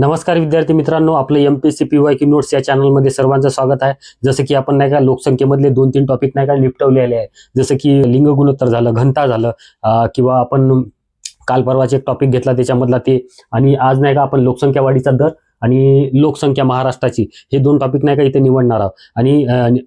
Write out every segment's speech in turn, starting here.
नमस्कार विद्यार्थी मित्रांनो आपलं M P C P Y Q notes या चॅनलमध्ये सर्वांचं स्वागत आहे. जसं की आपण नाही का लोकसंख्येमधले दोन तीन टॉपिक नाही का निपटवलेले आहे जसं की लिंग गुणोत्तर झालं घनता झालं किंवा आपण काल परवाचे एक टॉपिक घेतला त्याच्यामधला ते. आणि आज नाही का आपण लोकसंख्या वाढीचा दर आणि लोकसंख्या महाराष्ट्राची हे दोन टॉपिक नाही का इथे निवडणार आहोत. आणि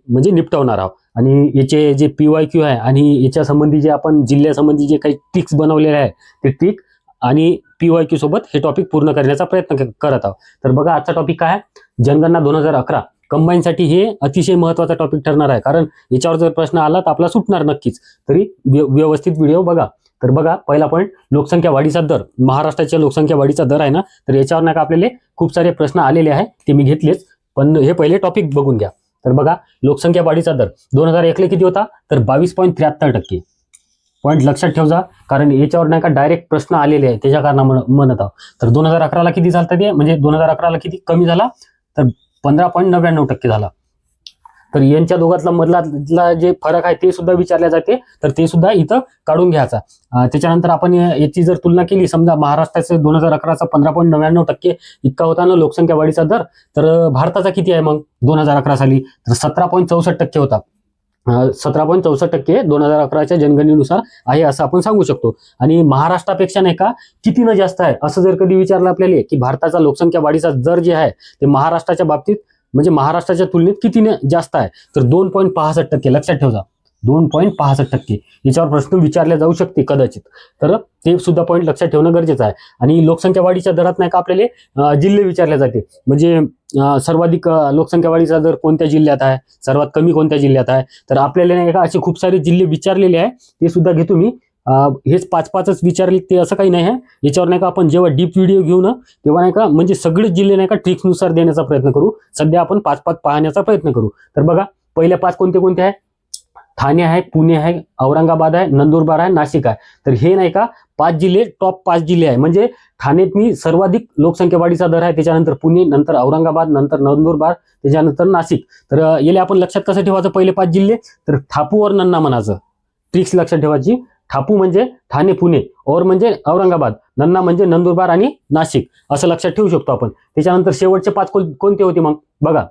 म्हणजे निपटवणार आहोत. आणि याचे जे पी वाय क्यू आहे आणि याच्या संबंधी जे आपण जिल्ह्यासंबंधी जे काही टिक्स बनवलेले आहे ते टिक आणि पी वाय क्यू सोबत हे टॉपिक पूर्ण करण्याचा प्रयत्न करत आहोत. तर बघा आजचा टॉपिक काय आहे? जनगणना दोन हजार अकरा. कंबाईनसाठी हे अतिशय महत्त्वाचा टॉपिक ठरणार आहे. कारण याच्यावर जर प्रश्न आला तर आपला सुटणार नक्कीच. तरी व्यवस्थित व्हिडिओ बघा. तर बघा पहिला पॉईंट लोकसंख्या वाढीचा दर. महाराष्ट्राच्या लोकसंख्या वाढीचा दर आहे ना? तर याच्यावर नाही का आपल्याला खूप सारे प्रश्न आलेले आहे ते मी घेतलेच. पण हे पहिले टॉपिक बघून घ्या. तर बघा लोकसंख्या वाढीचा दर. दोन हजार एकले किती होता? तर बावीस पॉईंट त्र्याहत्तर टक्के. पॉईंट लक्षात ठेवजा कारण याच्यावर नाही का डायरेक्ट प्रश्न आलेले आहे त्याच्या कारण म्हणत आहोत. तर दोन हजार अकराला किती झालं ते? म्हणजे दोन हजार अकराला किती? कमी झाला? तर पंधरा पॉईंट नव्याण्णव टक्के झाला. तर यांच्या दोघातला मधला जे फरक आहे ते सुद्धा विचारले जाते. तर ते सुद्धा इथं काढून घ्यायचा. त्याच्यानंतर आपण याची जर तुलना केली समजा महाराष्ट्राचं दोन हजार अकराचा पंधरा पॉईंट नव्याण्णव टक्के इतका होता ना लोकसंख्या वाढीचा दर तर भारताचा किती आहे मग? दोन हजार अकरा साली. तर सतरा पॉईंट चौसष्ट टक्के होता. सतरा पॉईंट चौसष्ट टक्के दोन हजार अकराच्या जनगणनेनुसार आहे असं आपण सांगू शकतो. आणि महाराष्ट्रापेक्षा नाही का कितीनं जास्त आहे? असं जर कधी विचारलं आपल्याला की भारताचा लोकसंख्या वाढीचा दर जे आहे ते महाराष्ट्राच्या बाबतीत म्हणजे महाराष्ट्राच्या तुलनेत कितीने जास्त आहे? तर दोन पॉईंट पासष्ट टक्के. लक्षात ठेवा. दोन पॉईंट पासष्ट टक्के. याच्यावर प्रश्न विचारले जाऊ शकते कदाचित. तर ते सुद्धा पॉईंट लक्षात ठेवणं गरजेचं आहे. आणि लोकसंख्या वाढीच्या दरात नाही का आपल्याला जिल्हे विचारले जाते. म्हणजे सर्वाधिक लोकसंख्या वाढीचा दर कोणत्या जिल्ह्यात आहे? सर्वात कमी कोणत्या जिल्ह्यात आहे? तर आपल्याला नाही का असे खूप सारे जिल्हे विचारलेले आहे. ते सुद्धा घेतो मी हेच पाच पाचच विचारले ते असं काही नाही आहे. याच्यावर नाही का आपण जेव्हा डीप व्हिडिओ घेऊ ना तेव्हा नाही का म्हणजे सगळेच जिल्हे नाही का ट्रिक्सनुसार देण्याचा प्रयत्न करू. सध्या आपण पाच पाच पाहण्याचा प्रयत्न करू. तर बघा पहिल्या पाच कोणते कोणते आहे? ठाणे आहे पुणे आहे औरंगाबाद आहे नंदुरबार आहे नाशिक आहे. तर हे नाही का पाच जिल्हे टॉप पाच जिल्हे आहे. म्हणजे ठाण्यातनी सर्वाधिक लोकसंख्या वाढीचा दर आहे त्याच्यानंतर पुणे नंतर औरंगाबाद नंतर नंदुरबार त्याच्यानंतर नाशिक. तर याले आपण लक्षात कसं ठेवायचं पहिले पाच जिल्हे? तर ठापूवर नन्ना म्हणायचं. ट्रिक्स लक्षात ठेवायची. ठापू म्हणजे ठाणे पुणे. और म्हणजे औरंगाबाद. नन्ना म्हणजे नंदुरबार आणि नाशिक. असं लक्षात ठेवू शकतो आपण. त्याच्यानंतर शेवटचे पाच कोण- कोणते होते मग? बघा.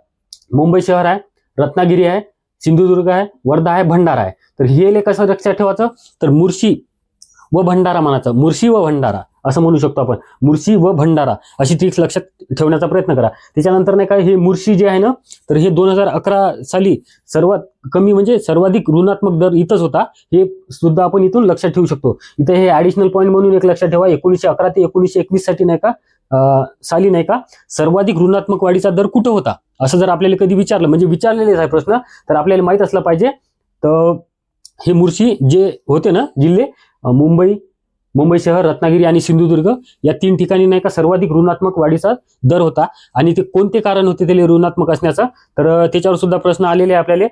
मुंबई शहर आहे रत्नागिरी आहे सिंधुदुर्ग आहे वर्धा आहे भंडारा आहे. तर हे ले कसं लक्षात ठेवायचं? तर मुर्शी व भंडारा म्हणायचं. मुर्शी व भंडारा असं म्हणू शकतो आपण. मुर्शी व भंडारा अशी ट्रिक्स लक्षात ठेवण्याचा प्रयत्न करा. त्याच्यानंतर नाही का हे मुर्शी जे आहे ना तर हे दोन हजार अकरा साली सर्वात कमी म्हणजे सर्वाधिक ऋणात्मक दर इथंच होता. हे सुद्धा आपण इथून लक्षात ठेवू शकतो. इथं हे ॲडिशनल पॉईंट म्हणून एक लक्षात ठेवा. एकोणीसशे अकरा ते एकोणीसशे एकवीससाठी नाही का साली नाही का? सर्वाधिक ऋणात्मक वाढीचा दर कुठं होता? असं जर आपल्याला कधी विचारलं म्हणजे विचारलेलेच आहे प्रश्न तर आपल्याला माहीत असलं पाहिजे. तर हे मुर्शी जे होते ना जिल्हे मुंबई मुंबई शहर रत्नागिरी आणि सिंधुदुर्ग या तीन ठिकाणी नाही का सर्वाधिक ऋणात्मक वाढीचा दर होता. आणि ते कोणते कारण होते त्याला ऋणात्मक असण्याचं? तर त्याच्यावर सुद्धा प्रश्न आलेले आपल्याला.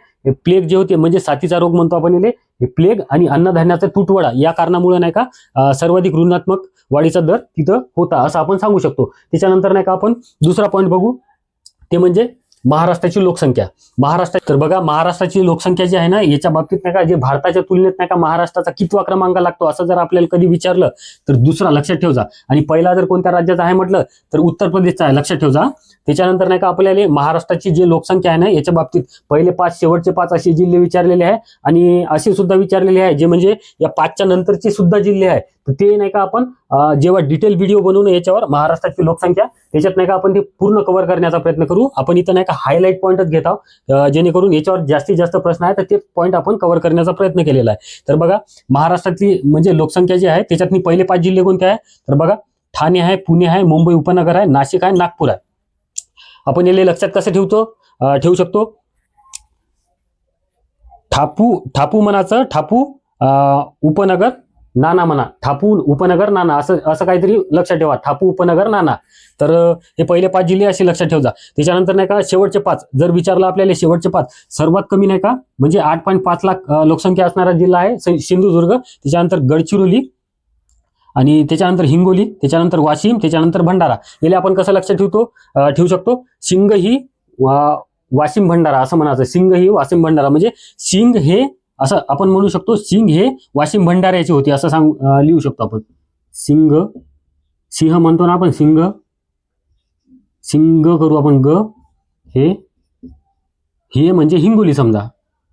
प्लेग जे होते म्हणजे साथीचा रोग म्हणतो आपण याले. हे प्लेग आणि अन्नधान्याचा तुटवडा या कारणामुळे नाही का सर्वाधिक ऋणात्मक वाढीचा दर तिथं होता असं आपण सांगू शकतो. त्याच्यानंतर नाही का आपण दुसरा पॉईंट बघू. ते म्हणजे महाराष्ट्राची लोकसंख्या. महाराष्ट्र तर बघा महाराष्ट्राची लोकसंख्या जी आहे ना याच्या बाबतीत नाही का जे भारताच्या तुलनेत नाही का महाराष्ट्राचा कितवा क्रमांक लागतो असं जर आपल्याला कधी विचारलं तर दुसरा लक्षात ठेवजा. आणि पहिला जर कोणत्या राज्याचा आहे म्हटलं तर उत्तर प्रदेशचा आहे लक्षात ठेवजा. त्याच्यानंतर नाही का आपल्याला महाराष्ट्राची जी लोकसंख्या आहे ना याच्या बाबतीत पहिले पाच शेवटचे पाच असे जिल्हे विचारलेले आहे. आणि असे सुद्धा विचारलेले आहे जे म्हणजे या पाचच्या नंतरचे सुद्धा जिल्हे आहे. तर ते नाही का आपण जेव्हा डिटेल व्हिडिओ बनवून याच्यावर महाराष्ट्राची लोकसंख्या त्याच्यात नाही का आपण ते पूर्ण कव्हर करण्याचा प्रयत्न करू. आपण इथं नाही का हायलाईट पॉईंटच घेत आहोत. जेणेकरून याच्यावर जास्तीत जास्त प्रश्न आहे तर ते पॉईंट आपण कव्हर करण्याचा प्रयत्न केलेला आहे. तर बघा महाराष्ट्रातली म्हणजे लोकसंख्या जी आहे त्याच्यातनी पहिले पाच जिल्हे कोणते आहे? तर बघा ठाणे आहे पुणे आहे मुंबई उपनगर आहे नाशिक आहे नागपूर आहे. आपण याला लक्षात कसं ठेवतो? ठेवू शकतो? ठापू ठापू मनाचं ठापू उपनगर नाना म्हणा ठापू उपनगर नाना असं असं काहीतरी लक्षात ठेवा ठापू उपनगर नाना. तर हे पहिले पाच जिल्हे असे लक्षात ठेवजा. त्याच्यानंतर नाही का शेवटचे पाच जर विचारलं आपल्याला शेवटचे पाच सर्वात कमी नाही का म्हणजे आठ पॉईंट पाच लाख लोकसंख्या असणारा जिल्हा आहे सिंधुदुर्ग त्याच्यानंतर गडचिरोली आणि त्याच्यानंतर हिंगोली त्याच्यानंतर वाशिम त्याच्यानंतर भंडारा. याला आपण कसं लक्षात ठेवतो ठेवू शकतो सिंग ही वा- वाशिम भंडारा असं म्हणायचं सिंग ही वाशिम भंडारा. म्हणजे सिंग हे असं आपण म्हणू शकतो सिंग हे वाशिम भंडाऱ्याचे होते असं सांग लिहू शकतो आपण. सिंग सिंह म्हणतो ना आपण सिंग. सिंग करू आपण ग. हे हे म्हणजे हिंगोली समजा.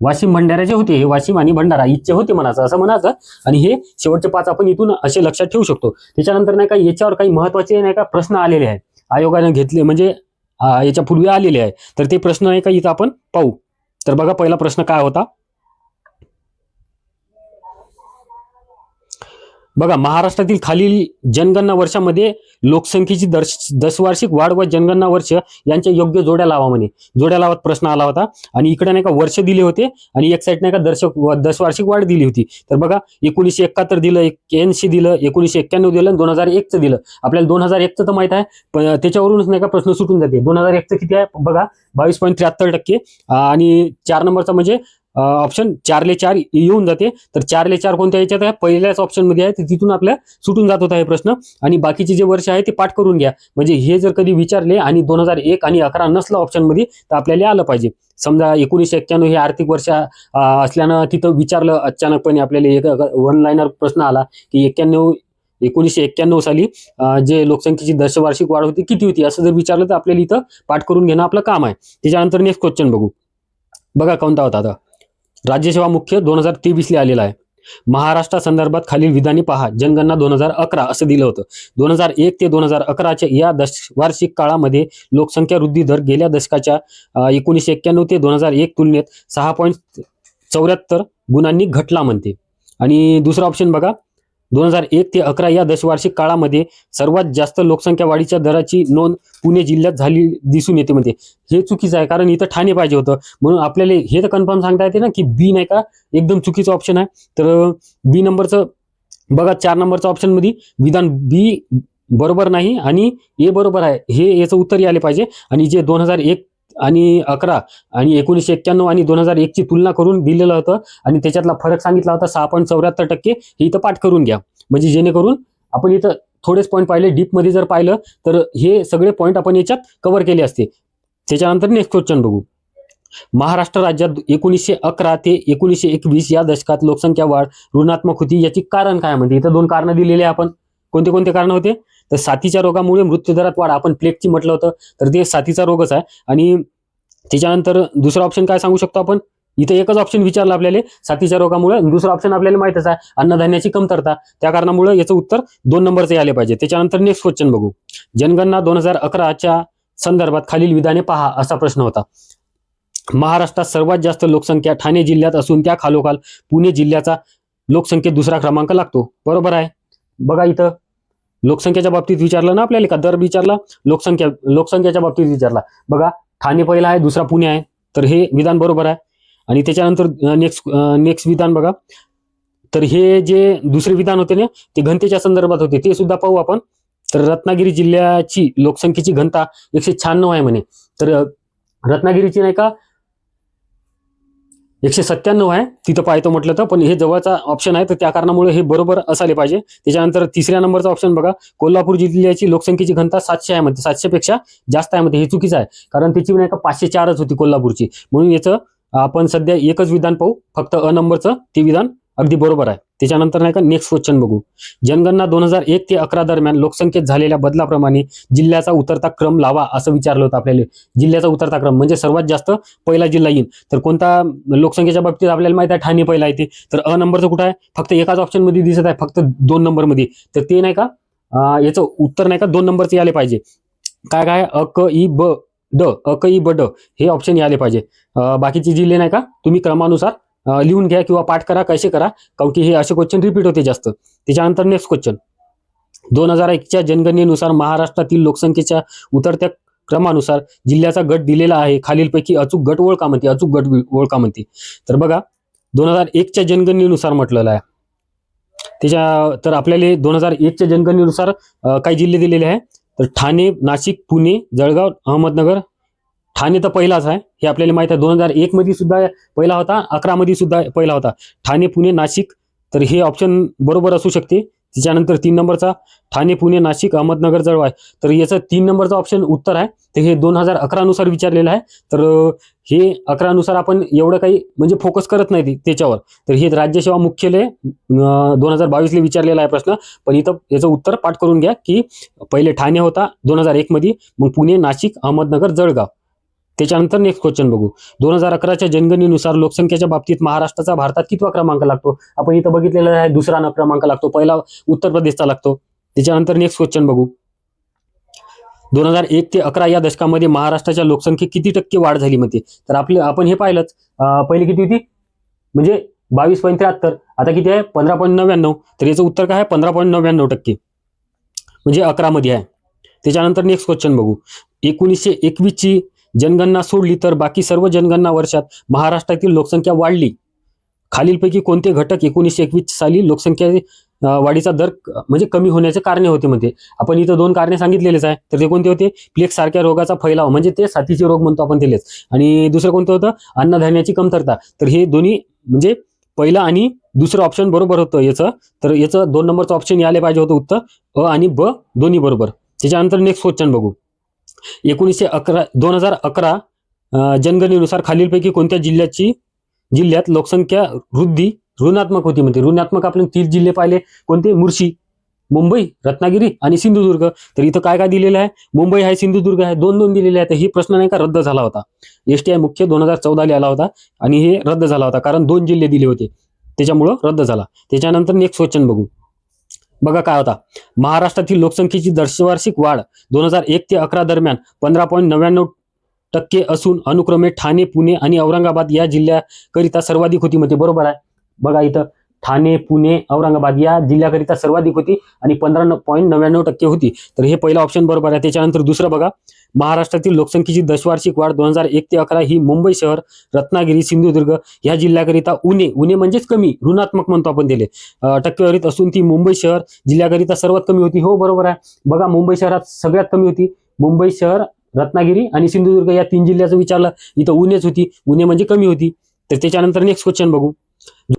वाशिम भंडाऱ्याचे होते हे वाशिम आणि भंडारा इथचे होते म्हणायचं असं म्हणायचं. आणि हे शेवटचे पाच आपण इथून असे लक्षात ठेवू शकतो. त्याच्यानंतर नाही का याच्यावर काही महत्त्वाचे नाही का प्रश्न आलेले आहेत. आयोगाने घेतले म्हणजे याच्या पूर्वी आलेले आहे तर ते प्रश्न नाही का इथं आपण पाहू. तर बघा पहिला प्रश्न काय होता? बघा महाराष्ट्रातील खालील जनगणना वर्षामध्ये लोकसंख्येची दर्श दशवार्षिक वाढ व जनगणना वर्ष यांच्या योग्य जोड्या लावा म्हणे. जोड्या लावत प्रश्न आला होता आणि इकडे नाही का वर्ष दिले होते आणि एक साईड नाही का दर्शक व- दशवार्षिक वाढ दिली होती. तर बघा एकोणीसशे एकाहत्तर दिलं ऐंशी दिलं एकोणीसशे एक्क्याण्णव दिलं दोन हजार एकचं दिलं. आपल्याला दोन हजार एकचं तर माहीत आहे पण त्याच्यावरूनच नाही का प्रश्न सुटून जाते. दोन हजार एकचं किती आहे? बघा बावीस पॉईंट त्र्याहत्तर टक्के. आणि चार नंबरचा म्हणजे ऑप्शन चारले चार येऊन जाते. तर चारले चार कोणत्या याच्यात आहे? पहिल्याच ऑप्शनमध्ये आहे. तर तिथून आपल्या सुटून जात होता हे प्रश्न. आणि बाकीचे जे वर्ष आहे ते पाठ करून घ्या. म्हणजे हे जर कधी विचारले आणि दोन हजार एक आणि अकरा नसलं ऑप्शनमध्ये तर आपल्याला आलं पाहिजे. समजा एकोणीसशे एक्क्याण्णव हे आर्थिक वर्ष असल्यानं तिथं विचारलं अचानकपणे आपल्याला एक वन लाईनर प्रश्न आला की एक्क्याण्णव एकोणीसशे एक्क्याण्णव साली जे लोकसंख्येची दशवार्षिक वाढ होती किती होती? असं जर विचारलं तर आपल्याला इथं पाठ करून घेणं आपलं काम आहे. त्याच्यानंतर नेक्स्ट क्वेश्चन बघू. बघा कोणता होता आता. राज्यसेवा मुख्य दोन हजार तेवीसला आलेला आहे. महाराष्ट्रा संदर्भात खालील विधाने पहा. जनगणना दोन हजार अकरा असं दिलं होतं. दोन हजार एक ते दोन हजार अकराच्या या दशवार्षिक काळामध्ये लोकसंख्या वृद्धी दर गेल्या दशकाच्या एकोणीसशे एक्क्याण्णव ते दोन हजार एक तुलनेत सहा पॉईंट चौऱ्याहत्तर गुणांनी घटला म्हणते. आणि दुसरा ऑप्शन बघा. दोन हजार एक ते अकरा या दशवार्षिक काळामध्ये सर्वात जास्त लोकसंख्या वाढीच्या दराची नोंद पुणे जिल्ह्यात झाली दिसून येते म्हणते हे चुकीचं आहे कारण इथं ठाणे पाहिजे होतं. म्हणून आपल्याला हे तर कन्फर्म सांगता येते ना की बी नाही का? एकदम चुकीचं ऑप्शन आहे. तर बी नंबरचं बघा चार नंबरचं ऑप्शनमध्ये विधान बी बरोबर नाही आणि ए बरोबर आहे. हे याचं उत्तर यायला पाहिजे. आणि जे दोन हजार एक आणि अकरा आणि एकोणीसशे एक्क्याण्णव आणि दोन हजार एकची तुलना करून दिलेलं होतं. आणि त्याच्यातला फरक सांगितला होता सहा पॉईंट चौऱ्याहत्तर टक्के. हे इथं पाठ करून घ्या. म्हणजे जेणेकरून आपण इथं थोडेच पॉईंट पाहिले. डीपमध्ये जर पाहिलं तर हे सगळे पॉईंट आपण याच्यात कव्हर केले असते. त्याच्यानंतर नेक्स्ट क्वेश्चन बघू. महाराष्ट्र राज्यात एकोणीसशे अकरा ते एकोणीसशे एकवीस या दशकात लोकसंख्या वाढ ऋणात्मक होती याची कारण काय म्हणते इथं दोन कारणं दिलेली आहे आपण. कोणते कोणते कारण होते? तर साथीच्या रोगामुळे मृत्यूदरात वाढ. आपण प्लेगची म्हटलं होतं तर ते साथीचा रोगच आहे. आणि त्याच्यानंतर दुसरा ऑप्शन काय सांगू शकतो आपण? इथं एकच ऑप्शन विचारलं आपल्याला साथीच्या रोगामुळे. दुसरा ऑप्शन आपल्याला माहितच आहे अन्नधान्याची कमतरता. त्या कारणामुळे याचं उत्तर दोन नंबरचे आले पाहिजे. त्याच्यानंतर नेक्स्ट क्वेश्चन बघू. जनगणना दोन हजार अकराच्या संदर्भात खालील विधाने पहा असा प्रश्न होता. महाराष्ट्रात सर्वात जास्त लोकसंख्या ठाणे जिल्ह्यात असून त्या खालोखाल पुणे जिल्ह्याचा लोकसंख्येत दुसरा क्रमांक लागतो. बरोबर आहे? बघा इथं. लोकसंख्येच्या बाबतीत विचारलं ना आपल्याला का दर विचारला लोकसंख्या लोकसंख्येच्या बाबतीत विचारला. बघा ठाणे पहिला आहे दुसरा पुणे आहे तर हे विधान बरोबर आहे. आणि त्याच्यानंतर नेक्स्ट नेक्स्ट विधान बघा. तर हे जे दुसरे विधान होते ना ते घनतेच्या संदर्भात होते ते सुद्धा पाहू आपण. तर रत्नागिरी जिल्ह्याची लोकसंख्येची घनता एकशे शहाण्णव आहे म्हणे. तर रत्नागिरीची नाही का एकशे सत्त्याण्णव आहे. तिथं पाहतो म्हटलं तर पण हे जवळचा ऑप्शन आहे तर त्या कारणामुळे हे बरोबर असायला पाहिजे. त्याच्यानंतर तिसऱ्या नंबरचा ऑप्शन बघा. कोल्हापूर जिल्ह्याची लोकसंख्येची घनता सातशे आहे म्हणते. सातशेपेक्षा जास्त आहे म्हणते. हे चुकीचं आहे. कारण त्याची नाही का पाचशे चारच होती कोल्हापूरची. म्हणून याचं आपण सध्या एकच विधान पाहू. फक्त अ नंबरचं ते विधान अगदी बरोबर आहे. त्याच्यानंतर नाही का नेक्स्ट क्वेश्चन बघू. जनगणना दोन हजार एक ते अकरा दरम्यान लोकसंख्येत झालेल्या बदलाप्रमाणे जिल्ह्याचा उतरता क्रम लावा असं विचारलं होतं आपल्याला. जिल्ह्याचा उतरता क्रम म्हणजे सर्वात जास्त पहिला जिल्हा येईल तर कोणता लोकसंख्येच्या बाबतीत आपल्याला माहिती आहे? ठाणे पहिला येते. तर अ नंबरचं कुठं आहे? फक्त एकाच ऑप्शनमध्ये दिसत आहे फक्त दोन नंबरमध्ये तर ते नाही का याचं उत्तर नाही का दोन नंबरचे यायला पाहिजे. काय काय? अ क ई ब ड. अ क ई ब ड हे ऑप्शन यायला पाहिजे. बाकीचे जिल्हे नाही का? तुम्ही क्रमानुसार लिहून घ्या किंवा पाठ करा कसे करा. कारण की हे असे क्वेश्चन रिपीट होते जास्त. त्याच्यानंतर नेक्स्ट क्वेश्चन दोन हजार एकच्या जनगणनेनुसार महाराष्ट्रातील लोकसंख्येच्या उतरत्या क्रमानुसार जिल्ह्याचा गट दिलेला आहे. खालीलपैकी अचूक गट ओळखा म्हणते अचूक गट ओळखा म्हणते. तर बघा दोन हजार एकच्या जनगणनेनुसार म्हटलेलं आहे. त्याच्या तर आपल्याला दोन हजार एकच्या जनगणनेनुसार काही जिल्हे दिलेले आहे. तर ठाणे नाशिक पुणे जळगाव अहमदनगर ठाणे तर पहिलाच आहे. हे आपल्याला माहीत आहे. दोन हजार एक मध्ये सुद्धा पहिला होता. अकरा मध्ये सुद्धा पहिला होता. ठाणे पुणे नाशिक तर हे ऑप्शन बरोबर असू शकते. त्याच्यानंतर तीन नंबरचा ठाणे पुणे नाशिक अहमदनगर जवळ आहे. तर याचं तीन नंबरचं ऑप्शन उत्तर आहे. तर हे दोन हजार अकरानुसार विचारलेलं आहे. तर हे अकरानुसार आपण एवढं काही म्हणजे फोकस करत नाही ते- त्याच्यावर. तर हे राज्यसेवा मुख्यालय दोन हजार बावीसला विचारलेला आहे प्रश्न. पण इथं याचं उत्तर पाठ करून घ्या की पहिले ठाणे होता दोन हजार एकमध्ये मग पुणे नाशिक अहमदनगर जळगाव. त्याच्यानंतर नेक्स्ट क्वेश्चन बघू. दोन हजार अकराच्या जनगणनेनुसार लोकसंख्येच्या बाबतीत महाराष्ट्राचा भारतात कितवा क्रमांक लागतो? आपण इथं बघितलेला आहे दुसरा न क्रमांक लागतो. पहिला उत्तर प्रदेशचा लागतो. त्याच्यानंतर नेक्स्ट क्वेश्चन बघू. दोन हजार एक ते अकरा या दशकामध्ये महाराष्ट्राच्या लोकसंख्येत किती टक्के वाढ झाली म्हणते? तर आपले आपण हे पाहिलंच. पहिली किती होती? म्हणजे बावीस पॉईंट त्र्याहत्तर. आता किती आहे? पंधरा पॉईंट नव्याण्णव. तर याचं उत्तर काय आहे? पंधरा पॉईंट नव्याण्णव टक्के. म्हणजे अकरामध्ये आहे. त्याच्यानंतर नेक्स्ट क्वेश्चन बघू. एकोणीसशे एकवीसची जनगणना सोडली तर बाकी सर्व जनगणना वर्षात महाराष्ट्रातील लोकसंख्या वाढली. खालीलपैकी कोणते घटक एकोणीसशे एकवीस साली लोकसंख्या वाढीचा दर क- म्हणजे कमी होण्याचे कारणे होते म्हणते. आपण इथं दोन कारणे सांगितलेलेच आहे. तर ते कोणते होते? प्लेग सारख्या रोगाचा फैलाव म्हणजे ते साथीचे रोग म्हणतो आपण त्यालेच. आणि दुसरं कोणतं होतं? अन्नधान्याची कमतरता. तर हे दोन्ही म्हणजे पहिलं आणि दुसरं ऑप्शन बरोबर होतं याचं. तर याचं दोन नंबरचं ऑप्शन यायला पाहिजे होतं उत्तर. अ आणि ब दोन्ही बरोबर. त्याच्यानंतर नेक्स्ट क्वेश्चन बघू. एकोणीसशे अकरा दोन हजार अकरा जनगणनेनुसार खालीलपैकी कोणत्या जिल्ह्याची जिल्ह्यात लोकसंख्या वृद्धी ऋणात्मक होती म्हणते. ऋणात्मक आपण तीन जिल्हे पाहिले. कोणते? मुर्शी मुंबई रत्नागिरी आणि सिंधुदुर्ग. तर इथं काय काय दिलेलं आहे? मुंबई आहे सिंधुदुर्ग आहे दोन दोन दिलेले आहे तर ही प्रश्न नाही का रद्द झाला होता? एस टी आय मुख्य दोन हजार चौदाला आला होता आणि हे रद्द झाला होता. कारण दोन जिल्हे दिले होते. त्याच्यामुळं रद्द झाला. त्याच्यानंतर नेक्स्ट क्वेश्चन बघू. बघा काय होता. महाराष्ट्रातील लोकसंख्येची दर्शवार्षिक वाढ दोन हजार एक ते अकरा दरम्यान पंधरा पॉईंट नव्याण्णव टक्के असून अनुक्रमे ठाणे पुणे आणि औरंगाबाद या जिल्ह्याकरिता सर्वाधिक होती म्हणजे बरोबर आहे. बघा इथं. ठाणे पुणे औरंगाबाद या जिल्ह्याकरिता सर्वाधिक होती आणि पंधरा पॉईंट नव्याण्णव टक्के होती. तर हे पहिलं ऑप्शन बरोबर आहे. त्याच्यानंतर दुसरं बघा. महाराष्ट्रातील लोकसंख्येची दशवार्षिक वाढ दोन हजार एक ते अकरा ही मुंबई शहर रत्नागिरी सिंधुदुर्ग या जिल्ह्याकरिता उणे उणे म्हणजेच कमी ऋणात्मक म्हणतो आपण दिले टक्केवारीत असून ती मुंबई शहर जिल्ह्याकरिता सर्वात कमी होती. हो बरोबर आहे. बघा मुंबई शहरात सगळ्यात कमी होती. मुंबई शहर रत्नागिरी आणि सिंधुदुर्ग या तीन जिल्ह्याचं विचारलं इथं उणेच होती. उणे म्हणजे कमी होती. तर त्याच्यानंतर नेक्स्ट क्वेश्चन बघू.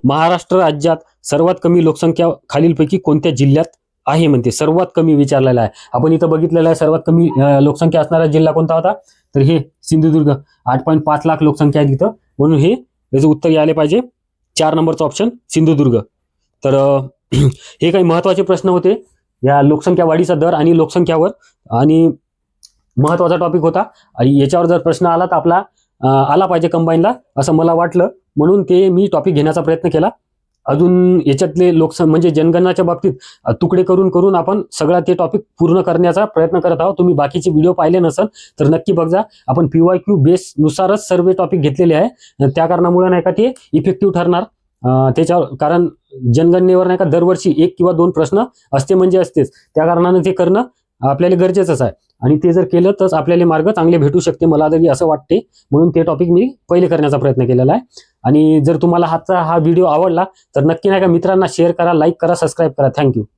महाराष्ट्र राज्यात सर्वात कमी लोकसंख्या खालीलपैकी कोणत्या जिल्ह्यात? आहे म्हणते. सर्वात कमी विचारलेला आहे. आपण इथं बघितलेलं आहे सर्वात कमी लोकसंख्या असणारा जिल्हा कोणता होता? तर हे सिंधुदुर्ग. आठ पॉईंट पाच लाख लोकसंख्या आहे तिथं म्हणून हे याचं उत्तर यायला पाहिजे. चार नंबरचं ऑप्शन सिंधुदुर्ग. तर हे काही महत्त्वाचे प्रश्न होते. या लोकसंख्या वाढीचा दर आणि लोकसंख्यावर. आणि महत्त्वाचा टॉपिक होता. आणि याच्यावर जर प्रश्न आला तर आपला आला पाहिजे कंबाईनला असं मला वाटलं. म्हणून ते मी टॉपिक घेण्याचा प्रयत्न केला. अजून याच्यातले लोकसं म्हणजे जनगणनाच्या बाबतीत तुकडे करून करून आपण सगळा ते टॉपिक पूर्ण करण्याचा प्रयत्न करत आहोत. तुम्ही बाकीचे व्हिडिओ पाहिले नसेल तर नक्की बघा आपण पीवाय क्यू बेस नुसारच सर्व टॉपिक घेतलेले आहे. त्या कारणामुळे नाही का ते इफेक्टिव्ह ठरणार. त्याच्यावर कारण जनगणनेवर नाही का दरवर्षी एक किंवा दोन प्रश्न असते म्हणजे असतेच. त्या कारणानं ते करणं आपल्याला गरजेचंच आहे. आणि ते जर केलं तरच आपल्याला मार्ग चांगले भेटू शकते मला तरी असं वाटते. म्हणून ते टॉपिक मी पहिले करण्याचा प्रयत्न केलेला आहे. आणि जर तुम्हाला हाचा हा व्हिडिओ आवडला तर नक्की नाही का मित्रांना शेअर करा लाईक करा सबस्क्राईब करा. थँक्यू